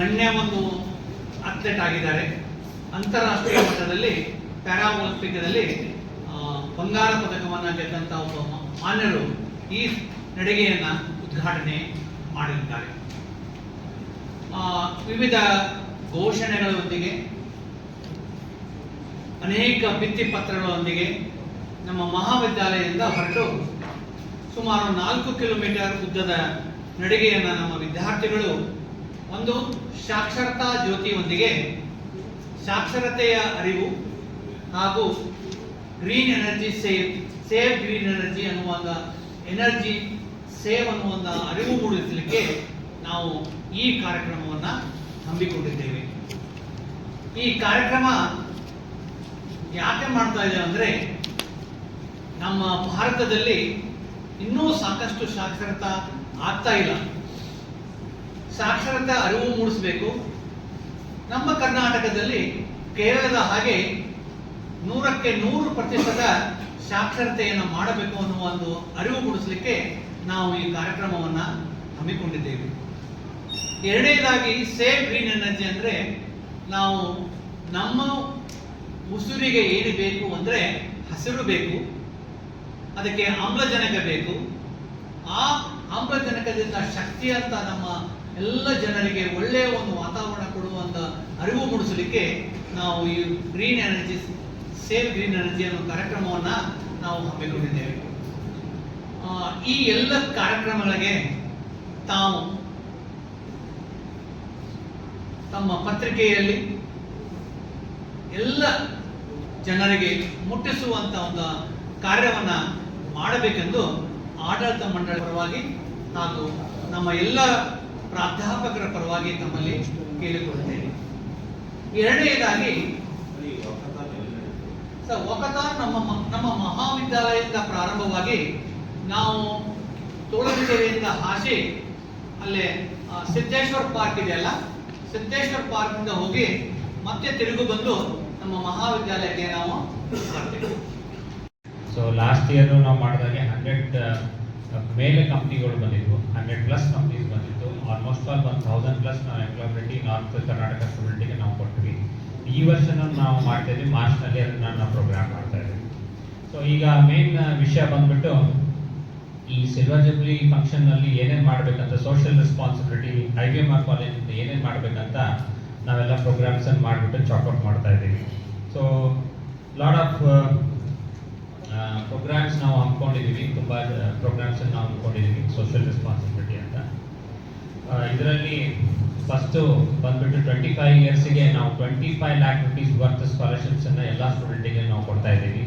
ಗಣ್ಯ ಒಂದು ಅಥ್ಲೆಟ್ ಆಗಿದ್ದಾರೆ. ಅಂತಾರಾಷ್ಟ್ರೀಯ ಮಟ್ಟದಲ್ಲಿ ಪ್ಯಾರಾ ಒಲಿಂಪಿಕ್ದಲ್ಲಿ ಬಂಗಾರ ಪದಕವನ್ನು ಗೆದ್ದಂತ ಒಬ್ಬ ಮಾನ್ಯರು ಈ ನಡಿಗೆಯನ್ನ ಉದ್ಘಾಟನೆ ಮಾಡಿದ್ದಾರೆ. ವಿವಿಧ ಘೋಷಣೆಗಳೊಂದಿಗೆ, ಅನೇಕ ಭಿತ್ತಿಪತ್ರಗಳೊಂದಿಗೆ ನಮ್ಮ ಮಹಾವಿದ್ಯಾಲಯದಿಂದ ಹೊರಟು ಸುಮಾರು ನಾಲ್ಕು ಕಿಲೋಮೀಟರ್ ಉದ್ದದ ನಡಿಗೆಯನ್ನು ನಮ್ಮ ವಿದ್ಯಾರ್ಥಿಗಳು ಒಂದು ಸಾಕ್ಷರತಾ ಜ್ಯೋತಿಯೊಂದಿಗೆ ಸಾಕ್ಷರತೆಯ ಅರಿವು ಹಾಗೂ green energy save save green energy ಅನ್ನುವ ಎನರ್ಜಿ ಸೇವ್ ಅನ್ನುವ ಅರಿವು ಮೂಡಿಸಲಿಕ್ಕೆ ನಾವು ಈ ಕಾರ್ಯಕ್ರಮವನ್ನು ಹಮ್ಮಿಕೊಂಡಿದ್ದೇವೆ. ಈ ಕಾರ್ಯಕ್ರಮ ಯಾಕೆ ಮಾಡ್ತಾ ಇದ್ದೇವೆ ಅಂದರೆ ನಮ್ಮ ಭಾರತದಲ್ಲಿ ಇನ್ನೂ ಸಾಕಷ್ಟು ಸಾಕ್ಷರತಾ ಆಗ್ತಾ ಇಲ್ಲ. ಸಾಕ್ಷರತಾ ಅರಿವು ಮೂಡಿಸಬೇಕು. ನಮ್ಮ ಕರ್ನಾಟಕದಲ್ಲಿ ಕೇರಳದ ಹಾಗೆ ನೂರಕ್ಕೆ ನೂರು ಪ್ರತಿಶತ ಸಾಕ್ಷರತೆಯನ್ನು ಮಾಡಬೇಕು ಅನ್ನುವ ಒಂದು ಅರಿವು ಮೂಡಿಸಲಿಕ್ಕೆ ನಾವು ಈ ಕಾರ್ಯಕ್ರಮವನ್ನು ಹಮ್ಮಿಕೊಂಡಿದ್ದೇವೆ. ಎರಡನೇದಾಗಿ ಸೇಫ್ ಗ್ರೀನ್ ಎನರ್ಜಿ ಅಂದರೆ ನಾವು ನಮ್ಮ ಉಸಿರಿಗೆ ಏನು ಬೇಕು ಅಂದರೆ ಹಸಿರು ಬೇಕು, ಅದಕ್ಕೆ ಆಮ್ಲಜನಕ ಬೇಕು. ಆ ಆಮ್ಲಜನಕದಿಂದ ಶಕ್ತಿ ಅಂತ ನಮ್ಮ ಎಲ್ಲ ಜನರಿಗೆ ಒಳ್ಳೆಯ ಒಂದು ವಾತಾವರಣ ಕೊಡುವಂತ ಅರಿವು ಮೂಡಿಸಲಿಕ್ಕೆ ನಾವು ಈ green energy save green energy ಅನ್ನೋ ಕಾರ್ಯಕ್ರಮವನ್ನು ನಾವು ಹಮ್ಮಿಕೊಂಡಿದ್ದೇವೆ. ಈ ಎಲ್ಲ ಕಾರ್ಯಕ್ರಮಗಳಿಗೆ ತಾವು ತಮ್ಮ ಪತ್ರಿಕೆಯಲ್ಲಿ ಎಲ್ಲ ಜನರಿಗೆ ಮುಟ್ಟಿಸುವಂತ ಒಂದು ಕಾರ್ಯವನ್ನ ಮಾಡಬೇಕೆಂದು ಆಡಳಿತ ಮಂಡಳಿ ಪರವಾಗಿ ಹಾಗೂ ನಮ್ಮ ಎಲ್ಲ ಪ್ರಾಧ್ಯಾಪಕರ ಪರವಾಗಿ ತಮ್ಮಲ್ಲಿ ಕೇಳಿಕೊಳ್ಳುತ್ತೇನೆ. ಎರಡನೆಯದಾಗಿ ಸರ್ ಒಕತಾನ್ ನಮ್ಮ ನಮ್ಮ ಮಹಾವಿದ್ಯಾಲಯದಿಂದ ಪ್ರಾರಂಭವಾಗಿ ನಾವು ತೋಳಕೆರೆಯಿಂದ ಹಾಸಿ ಅಲ್ಲೇ ಸಿದ್ದೇಶ್ವರ ಪಾರ್ಕ್ ಇದೆಯಲ್ಲ ಸಿದ್ದೇಶ್ವರ ಪಾರ್ಕ್ನಿಂದ ಹೋಗಿ ಮತ್ತೆ ತಿರುಗು ಬಂದು ನಮ್ಮ ಮಹಾವಿದ್ಯಾಲಯಕ್ಕೆ ನಾವು ಸೊ ಲಾಸ್ಟ್ ಇಯರ್ ನಾವು ಮಾಡಿದಾಗ ಹಂಡ್ರೆಡ್ ಮೇಲೆ ಕಂಪ್ನಿಗಳು ಬಂದಿದ್ವು ಹಂಡ್ರೆಡ್ ಪ್ಲಸ್ ಕಂಪ್ನೀಸ್ ಬಂದಿತ್ತು almost all one thousand plus ನಾವು ಎಂಪ್ಲಾಯ್ಬಿಲಿಟಿ ನಾರ್ತ್ ಕರ್ನಾಟಕ ಸ್ಟೂಡೆಂಟಿಗೆ ನಾವು ಕೊಟ್ವಿ. ಈ ವರ್ಷ ನಾವು ಮಾಡ್ತಾ ಇದ್ವಿ ಮಾರ್ಚ್ನಲ್ಲಿ ಅದನ್ನ ಪ್ರೋಗ್ರಾಮ್ ಮಾಡ್ತಾ ಇದ್ವಿ. ಸೊ ಈಗ ಮೇನ್ ವಿಷಯ ಬಂದ್ಬಿಟ್ಟು, ಈ ಸಿಲ್ವರ್ ಜುಬ್ಲಿ ಫಂಕ್ಷನ್ನಲ್ಲಿ ಏನೇನ್ ಮಾಡ್ಬೇಕಂತ social responsibility I V M R ಕಾಲೇಜಿಂದ ಏನೇನು ಮಾಡ್ಬೇಕಂತ ನಾವೆಲ್ಲ ಪ್ರೋಗ್ರಾಮ್ಸ್ ಅನ್ನು ಮಾಡ್ಬಿಟ್ಟು ಚಾಕ್ಔಟ್ ಮಾಡ್ತಾ ಇದ್ದೀವಿ. ಸೊ ಲಾಡ್ ಆಫ್ ಪ್ರೋಗ್ರಾಮ್ಸ್ ನಾವು ಹಮ್ಮಿಕೊಂಡಿದ್ದೀವಿ ತುಂಬ ಪ್ರೋಗ್ರಾಮ್ಸ್ ನಾವು ಅಂದ್ಕೊಂಡಿದ್ದೀವಿ ಸೋಷಿಯಲ್ ರೆಸ್ಪಾನ್ಸಿಬಿಲಿಟಿ ಅಂತ. ಇದರಲ್ಲಿ ಫಸ್ಟು ಬಂದ್ಬಿಟ್ಟು ಟ್ವೆಂಟಿ ಫೈವ್ ಇಯರ್ಸಿಗೆ ನಾವು twenty five lakh rupees worth ಸ್ಕಾಲರ್ಶಿಪ್ಸನ್ನು ಎಲ್ಲ ಸ್ಟೂಡೆಂಟಿಗೆ ನಾವು ಕೊಡ್ತಾ ಇದ್ದೀವಿ.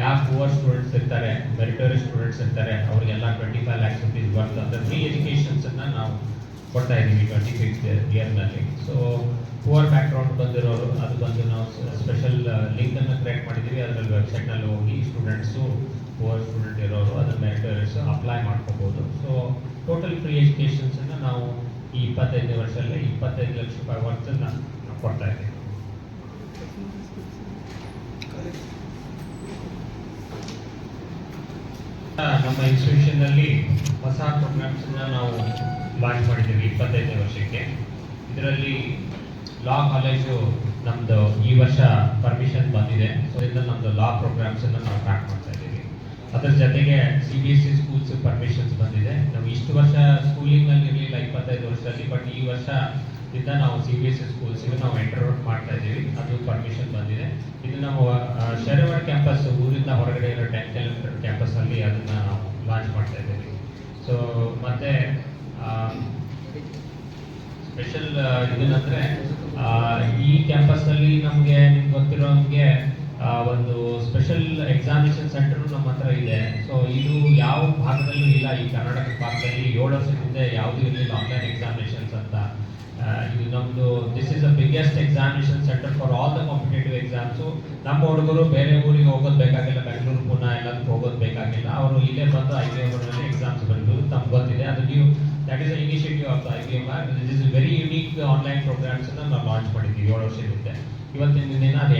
ಯಾವ ಪುವರ್ ಸ್ಟೂಡೆಂಟ್ಸ್ ಇರ್ತಾರೆ ಮೆರಿಟೋರಿಯಸ್ ಸ್ಟೂಡೆಂಟ್ಸ್ ಇರ್ತಾರೆ, ಅವರಿಗೆಲ್ಲ twenty five lakhs rupees worth ಅಂತ ಫ್ರೀ ಎಜುಕೇಷನ್ಸನ್ನು ನಾವು ಕೊಡ್ತಾ ಇದ್ದೀವಿ ಟ್ವೆಂಟಿ ಫಿಫ್ತ್ ಇಯರ್ನಲ್ಲಿ ಸೊ ಪುವರ್ ಬ್ಯಾಕ್ಗ್ರೌಂಡ್ ಬಂದಿರೋರು, ಅದು ಬಂದು ನಾವು ಸ್ಪೆಷಲ್ ಲಿಂಕನ್ನು ಕ್ರಿಯೇಟ್ ಮಾಡಿದ್ದೀವಿ. ಅದರಲ್ಲಿ ವೆಬ್ಸೈಟ್ನಲ್ಲಿ ಹೋಗಿ ಸ್ಟೂಡೆಂಟ್ಸು ಪುವರ್ ಸ್ಟೂಡೆಂಟ್ ಇರೋರು, ಅದರ ಮೆರಿಟೋರಿಯಸ್ ಅಪ್ಲೈ ಮಾಡ್ಕೋಬೋದು. ಸೊ ಟೋಟಲ್ ಫ್ರೀ ಎಜುಕೇಷನ್ಸನ್ನು ನಾವು ಈ ಇಪ್ಪತ್ತೈದನೇ ವರ್ಷದಲ್ಲಿ ಇಪ್ಪತ್ತೈದು ಲಕ್ಷ ರೂಪಾಯಿ ವರ್ತನ್ನ ನಾವು ಕೊಡ್ತಾ ಇದ್ದೀವಿ. ನಮ್ಮ ಇನ್ಸ್ಟಿಟ್ಯೂಷನ್ ಅಲ್ಲಿ ಹೊಸ ಪ್ರೋಗ್ರಾಮ್ಸ್ ಅನ್ನ ನಾವು ಲಾಂಚ್ ಮಾಡಿದ್ದೀವಿ ಇಪ್ಪತ್ತೈದನೇ ವರ್ಷಕ್ಕೆ. ಇದರಲ್ಲಿ ಲಾ ಕಾಲೇಜು ನಮ್ದು ಈ ವರ್ಷ ಪರ್ಮಿಷನ್ ಬಂದಿದೆ. ಸೊ ಇದರಿಂದ ನಮ್ದು ಲಾ ಪ್ರೋಗ್ರಾಮ್ಸ್ ಅನ್ನ ನಾವು ಟ್ರ್ಯಾಕ್ ಮಾಡ್ತಾ ಇದ್ದೀವಿ. ಅದ್ರ ಜೊತೆಗೆ C B S C schools permissions ಬಂದಿದೆ. ನಾವು ಇಷ್ಟು ವರ್ಷ ಸ್ಕೂಲಿಂಗ್ನಲ್ಲಿ ಇರಲಿಲ್ಲ, ಇಪ್ಪತ್ತೈದು ವರ್ಷದಲ್ಲಿ ಬಟ್ ಈ ವರ್ಷ ಇಂದ ನಾವು ಸಿ ಬಿ ಎಸ್ ಸಿ ಸ್ಕೂಲ್ಸಿಗೆ ನಾವು ಎಂಟರ್ ಮಾಡ್ತಾ ಇದ್ದೀವಿ. ಅದು ಪರ್ಮಿಷನ್ ಬಂದಿದೆ. ಇದು ನಮ್ಮ ಶರವಣ ಕ್ಯಾಂಪಸ್ ಊರಿಂದ ಹೊರಗಡೆ ಇರೋ ಟೆನ್ ಕಿಲೋಮೀಟರ್ ಕ್ಯಾಂಪಸ್ ಅಲ್ಲಿ ಅದನ್ನ ನಾವು ಲಾಂಚ್ ಮಾಡ್ತಾ ಇದ್ದೀವಿ ಸೊ ಮತ್ತೆ ಸ್ಪೆಷಲ್ ಇದೇನಂದ್ರೆ ಈ ಕ್ಯಾಂಪಸ್ ಅಲ್ಲಿ ನಮಗೆ, ನಿಮ್ಗೆ ಗೊತ್ತಿರೋ ಹಂಗೆ ಒಂದು ಸ್ಪೆಷಲ್ ಎಕ್ಸಾಮಿನೇಷನ್ ಸೆಂಟರ್ ನಮ್ಮ ಹತ್ರ ಇದೆ. ಸೊ ಇದು ಯಾವ ಭಾಗದಲ್ಲೂ ಇಲ್ಲ ಈ ಕರ್ನಾಟಕ ಭಾಗದಲ್ಲಿ. ಏಳು ವರ್ಷದ ಹಿಂದೆ ಯಾವುದು ಇರಲಿಲ್ಲ ಆನ್ಲೈನ್ ಎಕ್ಸಾಮಿನೇಷನ್ಸ್ ಅಂತ. ಇದು ನಮ್ದು this is the biggest examination center for all the competitive ನಮ್ಮ ಹುಡುಗರು ಬೇರೆ ಊರಿಗೆ ಹೋಗೋದು ಬೇಕಾಗಿಲ್ಲ, ಬೆಂಗಳೂರು ಪುನಃ ಎಲ್ಲದಕ್ಕೆ ಹೋಗೋದು ಬೇಕಾಗಿಲ್ಲ. ಅವರು ಇಲ್ಲೇ ಬಂದು ಐ ಬಿ ಎಂ ಎಕ್ಸಾಮ್ಸ್ ಬಂದು ತಮ್ಗೆ ಗೊತ್ತಿದೆ. ಅದು ನೀವು that is initiative of I B R this is very unique online programs ನಾವು ಲಾಂಚ್ ಮಾಡಿದ್ದೀವಿ. ಏಳು ವರ್ಷ ಇರುತ್ತೆ. ಇವತ್ತಿನ ದಿನ ಅದು